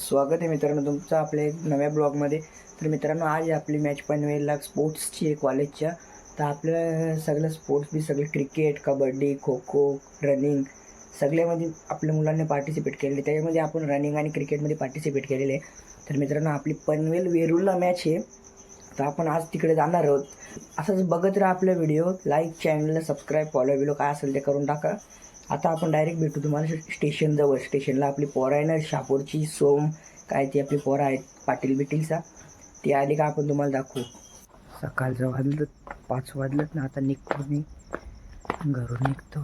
स्वागत आहे मित्रांनो तुमचं आपल्या एक नव्या ब्लॉगमध्ये. तर मित्रांनो आज आहे आपली मॅच पनवेलला स्पोर्ट्सची आहे कॉलेजच्या तर आपलं सगळं स्पोर्ट्स बी सगळे क्रिकेट कबड्डी खो खो रनिंग सगळ्यामध्ये आपल्या मुलांनी पार्टिसिपेट केलेले. त्याच्यामध्ये आपण रनिंग आणि क्रिकेटमध्ये पार्टिसिपेट केलेले आहे. तर मित्रांनो आपली पनवेल वेरूळला मॅच आहे. तर आपण आज तिकडे जाणार आहोत. असंच बघत राहा आपला व्हिडिओ लाईक चॅनलला सबस्क्राईब फॉलो बिलो काय असेल ते करून टाका. आता आपण डायरेक्ट भेटू तुम्हाला स्टेशनजवळ स्टेशनला आपली पोरं आहे ना शापूरची सोम काय ती आपली पोरं आहेत पाटील बिटीलचा. ती आली का आपण तुम्हाला दाखवू. सकाळचं वाजलं पाच वाजलं ना आता निघतो मी. घरून निघतो.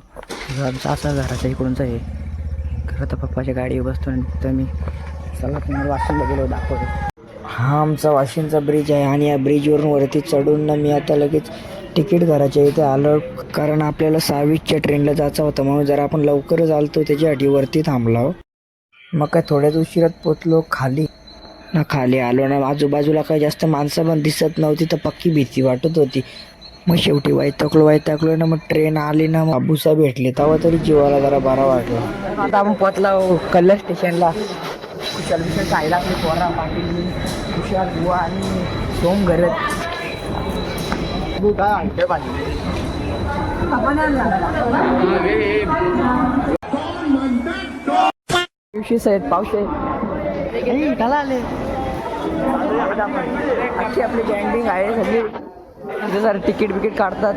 आमचा असा घराच्या इकडूनचा आहे खरं तर पप्पाच्या गाडीवर बसतो आणि तर मी चला तुम्हाला वाशिमला गेलो दाखवतो. हा आमचा वाशिमचा ब्रिज आहे आणि या ब्रिजवरून वरती चढून ना मी आता लगेच तिकीट घराच्या इथे आलो कारण आपल्याला सहावीसच्या ट्रेनला जायचं होतं. म्हणून जर आपण लवकरच आलतो त्याच्यासाठी वरती थांबलो. मग काय थोड्याच उशिरात पोचलो खाली. ना खाली आलो ना आजूबाजूला काही जास्त माणसं पण दिसत नव्हती तर पक्की भीती वाटत होती. मग शेवटी वैतकलो वैतकलो ना मग ट्रेन आली ना बाबूसा भेटले. तेव्हा तरी जीवाला जरा बरा वाटला. आता आपण पोचलो कल्याण स्टेशनला. कुशल विशल साईला पोरा पाटील कुशाल बुवा आणि सोम दिवशीच आहेत पाऊस आहे त्याला आले आपली जॉईंटिंग आहे सगळी. तिकीट बिकीट काढतात.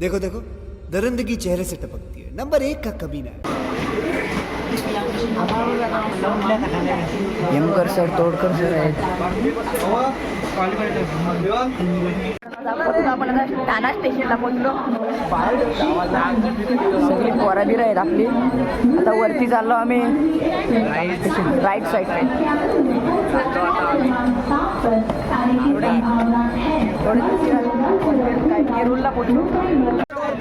देखो देखो. दरिंदगी चेहरे से टपकती है. नंबर एक का कमीना है यमकर सर तोडकर सर आहेत. आपण स्टेशनला पोहोचलो. सगळी पोरा आहेत आपली. आता वरती चाललो आम्ही. राईट साईड नेरूलला पोहोचलो.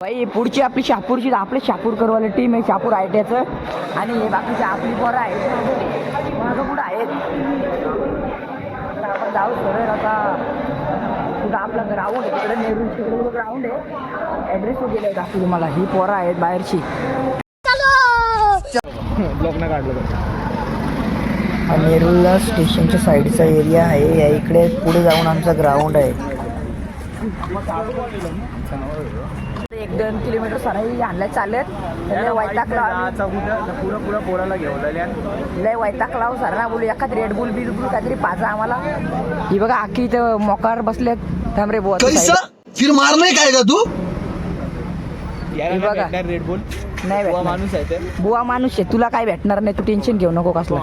बाई पुढची आपली शापूरची आपले शापूर करवाले टीम आहे शापूर आयट्याचं. आणि हे बाकीचे आपली पोरं आहेत. मागं पुढं आहेत? आता आपण जाऊ सरळ आता. कुठं आपला ग्राउंड आहे. तिकडे नेहरू तिकडे ग्राउंड आहे? ॲड्रेस गेले दाखवू तुम्हाला. ही पोरं आहेत बाहेरची. हा नेरूळला स्टेशनच्या साईडचा एरिया आहे. या इकडे पुढे जाऊन आमचा ग्राउंड आहे. एक दोन किलोमीटर सराई आणल्या चालत. लय वैताग पुढं पुढं पोराला घेऊन लय वैताग लाव सर. ना बोलू एखाद रेड बुल बिल बुल काहीतरी पाजा आम्हाला. ही बघा आखी इथं मोकार बसलेत. थांबरे बुवा तू कैसा side. फिर मारने का आएगा तू? हे बघा. रेड बुल नाही. माणूस आहे ते. बुवा माणूस आहे. तुला काय भेटणार नाही? तू टेन्शन घेऊ नको कसलं.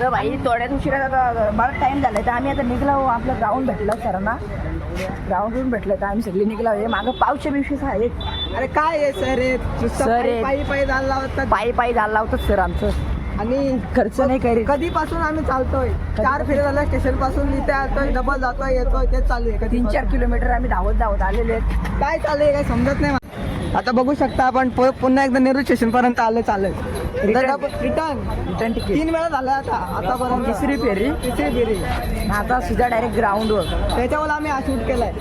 तर भाई थोड्याच उशिरा आता बराच टाइम झालाय. तर आम्ही आता निघलो आपलं ग्राउंड भेटलं सरांना. ग्राउंडवरून भेटलं तर आम्ही सगळे निघलो. हे मागं पावशे बिवशेच आहेत अरे काय आहे सर? हे सर पायी पायी जायला लावतात. पायी पायी झाला होतं सर आमचं. आणि खर्च नाही करीत. कधीपासून आम्ही चालतोय? चार फेऱ्या झाल्या स्टेशनपासून इथे येतोय डबल जातोय येतोय तेच चालू आहे तीन चार किलोमीटर आम्ही धावत धावत आलेले आहेत. काय चालू आहे काय समजत नाही. आता बघू शकता आपण पुन्हा एकदा नेहरू स्टेशन पर्यंत आलो चालत रिटर्न रिटर्न तिकीट तीन वेळा झालं आता आतापर्यंत. तिसरी फेरी. तिसरी फेरी. आता सीधा डायरेक्ट ग्राउंडवर त्याच्यावर आम्ही हा शूट केलाय.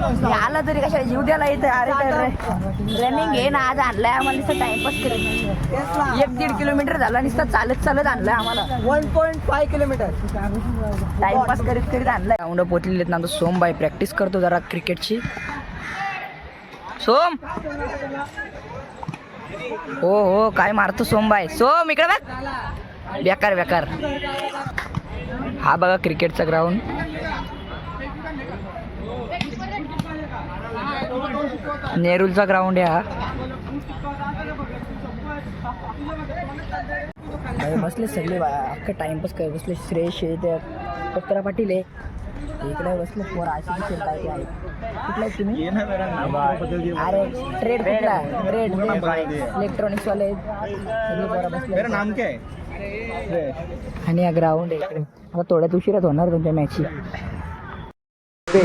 आहे आलं तरी कशा जीव द्यायला येतं अरे रनिंग घे ना आज आणलाय आम्हाला नुसतं टाइमपास ना एक दीड किलोमीटर झाला नुसतं चालत चालत आणलाय आम्हाला. One point five kilometre timepass करीत करीत आणलाय. ग्राउंड पोचलेले आहेत ना सोमबाई प्रॅक्टिस करतो जरा क्रिकेटची सोम? हो हो काय मारतो सोमबाई सोम इकडे बघ. बेकार बेकार. हा बघा क्रिकेटचा ग्राउंड नेरूलचा ग्राउंड आहे हा. बसले सगळे अख्खा टाइमपास करत बसले. श्रेयश आहे ते पत्रा पाटील आहे. इकडे बसले पोर अशी काय ते आहे कुठला आहे तुम्ही? अरे ट्रेड कुठला ट्रेड इलेक्ट्रॉनिक्स वाले सगळे पोरं बसले मेरा नाम क्या है? आणि हा ग्राउंड आहे इकडे. आता थोड्यात उशिरात होणार तुमच्या मॅचची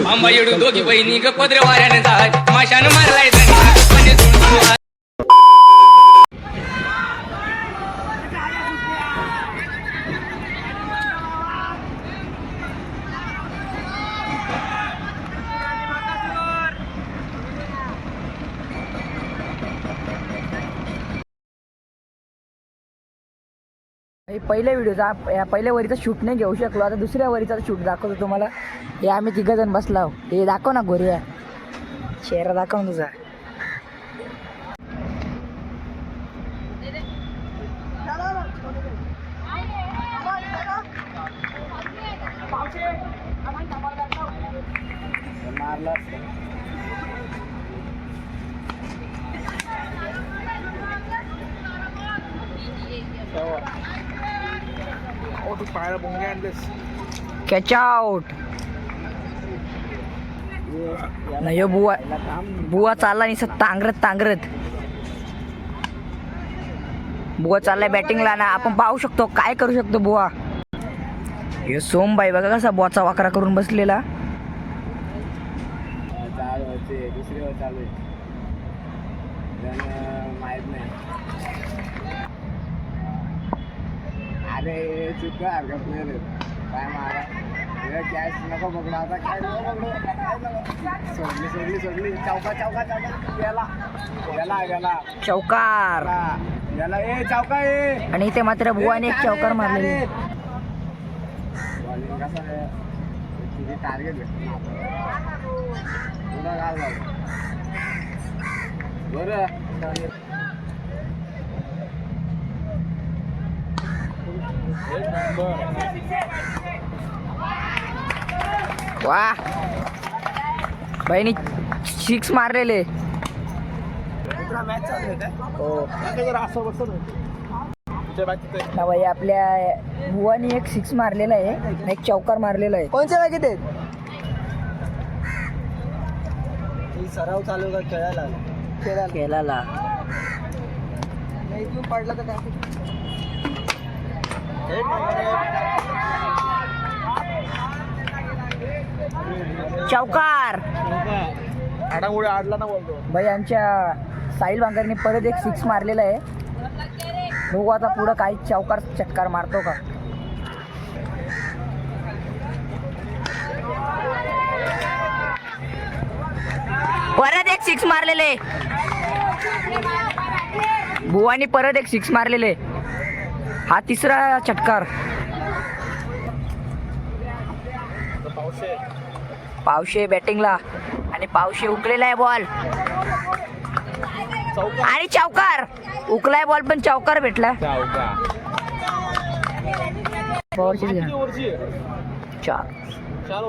आंबा येडून दोघी बहिणी ग पदरे वाऱ्याने जात माशानं मारलाय हे पहिल्या व्हिडिओचा या पहिल्या वरीचा शूट नाही घेऊ शकलो. आता दुसऱ्या वरीचा शूट दाखवतो तुम्हाला. हे आम्ही तिघ जण बसलाव हे दाखव ना गोरिया चेहरा दाखव ना तुझा. तू पायाला बोंगे आणलेस. कॅच आउट नाही हो बुवा. बुवा चालला नाही तांगरत तांगरत. बुवा चाललाय बॅटिंगला ना. आपण पाहू शकतो काय करू शकतो बुवा. हे सोमबाई बघा कसा बुवाचा वाकरा करून बसलेला. माहीत नाही. अरे चुका हरकत नाही रे. काय मारा? कॅश नको पकडू आता काय नको पकडू सोडली सोडली सोडली. चौका चौका चौका. गेला गेला गेला चौकार. गेला ए चौका ए. आणि इथे मात्र बुवाने एक चौकार बॉलिंग कसं किती टार्गेट भेटतो बरं. वा. बहिणी सिक्स मारलेले. हो. ना बाई आपल्या बुवानी एक सिक्स मारलेला आहे. आणि एक चौकार मारलेला आहे. कोणच्या जागेत आहेत सराव चालू का खेळायला. खेळायला. पडला तर काय? चौकार. आडामुळे आडला ना बोलतो. बाई आमच्या साहिल बांगरने परत एक सिक्स मारलेला आहे. बघू आता पुढं काही चौकार चटकार मारतो का? परत एक सिक्स मारलेले. बुवानी परत एक सिक्स मारलेले. हा तिसरा चटकार. पावशे बॅटिंगला. आणि पावशे उकलेला आहे बॉल. आणि चौकार उकलाय बॉल पण चौकार भेटला. चार. चार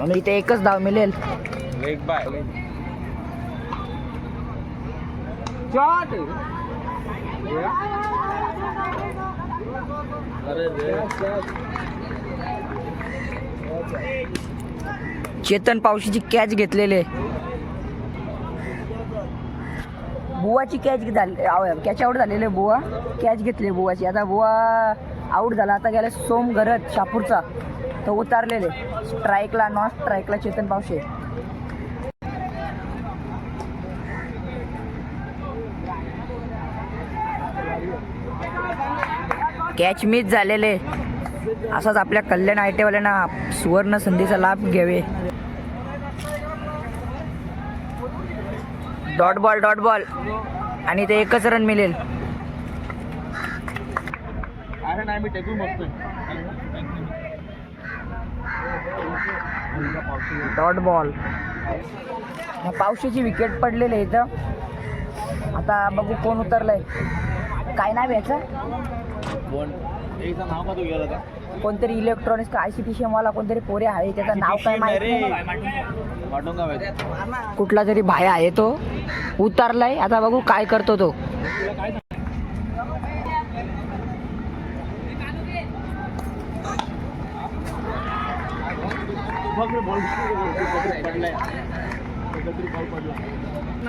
आणि इथे एकच धाव मिळेल. एक चेतन पावशीची कॅच घेतलेले बुवाची कॅच झाली कॅच आउट झालेले बुवा. कॅच घेतली बुवाची. आता बुवा आउट झाला. आता गेला सोम गरज शापूरचा. तो उतारलेले स्ट्राईकला नॉन स्ट्राईकला चेतन पावशे कॅच मिस झालेले. असाच आपल्या कल्याण आय टीवाल्यांना सुवर्ण संधीचा लाभ घ्यावे. डॉट बॉल डॉट बॉल आणि ते एकच रन मिळेल. डॉट बॉल पावशीची विकेट पडलेली आहे इथं. आता बघू कोण उतरलंय. काय नाव याचं? कोणतरी इलेक्ट्रॉनिक्स का आय सी टी कोणतरी पोरे आहे त्याचं नाव काय माहिती कुठला तरी भाय आहे तो. उतारलाय. आता बघू काय करतो तो.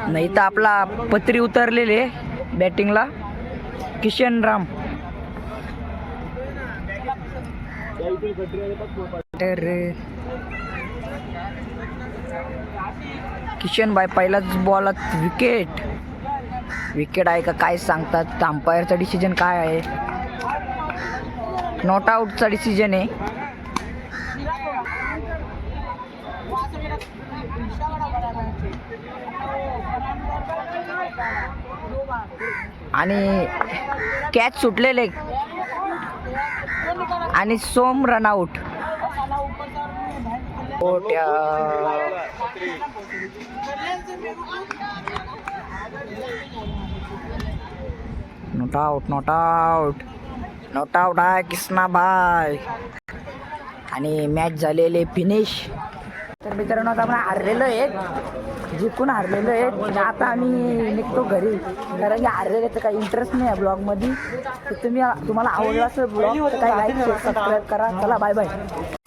नाही तर आपला पत्री उतरलेले बॅटिंगला किशन राम. तर किशन बाय पहिलाच बॉलात विकेट विकेट आहे का? काय सांगतात? अंपायरचा डिसिजन काय आहे? नॉट आऊटचा डिसिजन आहे. आणि कॅच सुटलेले. आणि Som run out not out not out not out आहे कृष्णा भाई आणि मॅच झालेले फिनिश तर मित्रांनो आता आपण हारलेलो आहे. जिंकून हारलेलो आहे. आता आम्ही निघतो घरी. कारण की हारलेले तर काही इंटरेस्ट नाही आहे ब्लॉगमध्ये तर तुम्ही तुम्हाला आवडला असं ब्लॉग तर काही लाईक सबस्क्राईब करा. चला बाय बाय